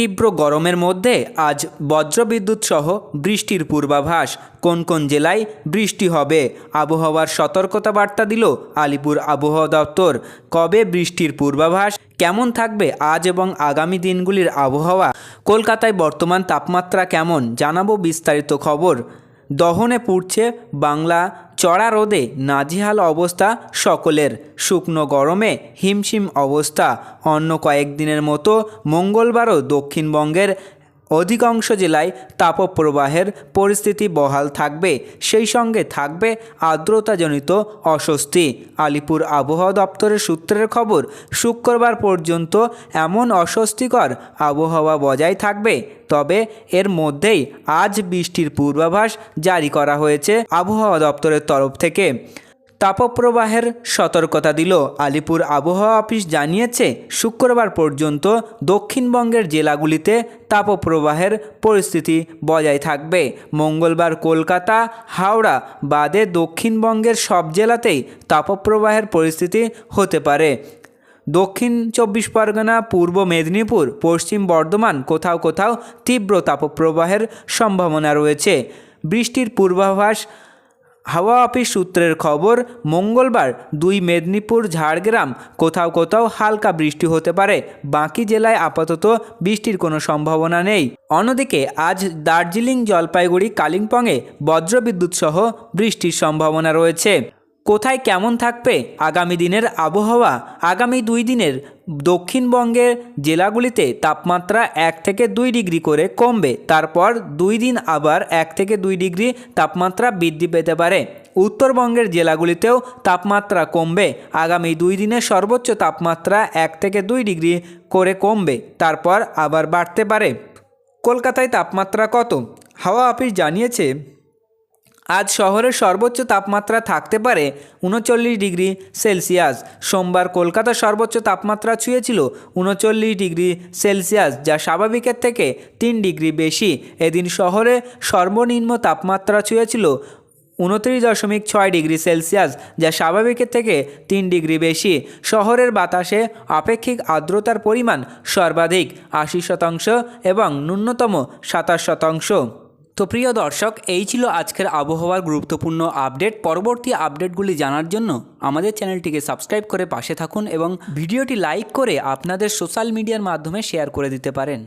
তীব্র গরমের মধ্যে আজ বজ্রবিদ্যুৎ সহ বৃষ্টির পূর্বাভাস। কোন কোন জেলায় বৃষ্টি হবে? আবহাওয়ার সতর্কতা বার্তা দিল আলিপুর আবহাওয়া দপ্তর। কবে বৃষ্টির পূর্বাভাস? কেমন থাকবে আজ এবং আগামী দিনগুলির আবহাওয়া? কলকাতায় বর্তমান তাপমাত্রা কেমন? জানাব বিস্তারিত খবর। দহনে পুড়ছে বাংলা চড়া রোদে নাজিহাল অবস্থা সকলের। শুকনো গরমে হিমশিম অবস্থা। অন্য কয়েকদিনের মতো মঙ্গলবারও দক্ষিণবঙ্গের অধিকাংশ জেলায় তাপপ্রবাহের পরিস্থিতি বহাল থাকবে, সেই সঙ্গে থাকবে আর্দ্রতাজনিত অস্বস্তি। আলিপুর আবহাওয়া দপ্তরের সূত্রের খবর, শুক্রবার পর্যন্ত এমন অস্বস্তিকর আবহাওয়া বজায় থাকবে, তবে এর মধ্যেই আজ বৃষ্টির পূর্বাভাস জারি করা হয়েছে আবহাওয়া দপ্তরের তরফ থেকে। তাপপ্রবাহের সতর্কতা দিল। আলিপুর আবহাওয়া অফিস জানিয়েছে, শুক্রবার পর্যন্ত দক্ষিণবঙ্গের জেলাগুলিতে তাপপ্রবাহের পরিস্থিতি বজায় থাকবে। মঙ্গলবার কলকাতা, হাওড়া বাদে দক্ষিণবঙ্গের সব জেলাতেই তাপপ্রবাহের পরিস্থিতি হতে পারে। দক্ষিণ চব্বিশ পরগনা, পূর্ব মেদিনীপুর, পশ্চিম বর্ধমান কোথাও কোথাও তীব্র তাপপ্রবাহের সম্ভাবনা রয়েছে। বৃষ্টির পূর্বাভাস হাওয়া অফিস সূত্রের খবর, মঙ্গলবার দুই মেদিনীপুর, ঝাড়গ্রাম কোথাও কোথাও হালকা বৃষ্টি হতে পারে। বাকি জেলায় আপাতত বৃষ্টির কোনো সম্ভাবনা নেই। অন্যদিকে আজ দার্জিলিং জলপাইগুড়ি, কালিম্পংয়ে বজ্রবিদ্যুৎ সহ বৃষ্টির সম্ভাবনা রয়েছে। কোথায় কেমন থাকবে আগামী দিনের আবহাওয়া? আগামী দুই দিনের দক্ষিণবঙ্গের জেলাগুলিতে তাপমাত্রা এক থেকে দুই ডিগ্রি করে কমবে। তারপর দুই দিন আবার এক থেকে দুই ডিগ্রি তাপমাত্রা বৃদ্ধি পেতে পারে। উত্তরবঙ্গের জেলাগুলিতেও তাপমাত্রা কমবে। আগামী দুই দিনে সর্বোচ্চ তাপমাত্রা এক থেকে দুই ডিগ্রি করে কমবে। তারপর আবার বাড়তে পারে। কলকাতায় তাপমাত্রা কত? হাওয়া অফিস জানিয়েছে আজ শহরের সর্বোচ্চ তাপমাত্রা থাকতে পারে উনচল্লিশ ডিগ্রি সেলসিয়াস। সোমবার কলকাতার সর্বোচ্চ তাপমাত্রা ছুঁয়েছিল উনচল্লিশ ডিগ্রি সেলসিয়াস, যা স্বাভাবিকের থেকে তিন ডিগ্রি বেশি। এদিন শহরে সর্বনিম্ন তাপমাত্রা ছুঁয়েছিল উনত্রিশ দশমিক ছয় ডিগ্রি সেলসিয়াস, যা স্বাভাবিকের থেকে তিন ডিগ্রি বেশি। শহরের বাতাসে আপেক্ষিক আর্দ্রতার পরিমাণ সর্বাধিক, আশি শতাংশ এবং ন্যূনতম সাতাশ শতাংশ। তো প্রিয় দর্শক, এই ছিল আজকের আবহাওয়ার গুরুত্বপূর্ণ আপডেট। পরবর্তী আপডেটগুলি জানার জন্য আমাদের চ্যানেলটিকে সাবস্ক্রাইব করে পাশে থাকুন এবং ভিডিওটি লাইক করে আপনাদের সোশ্যাল মিডিয়ার মাধ্যমে শেয়ার করে দিতে পারেন।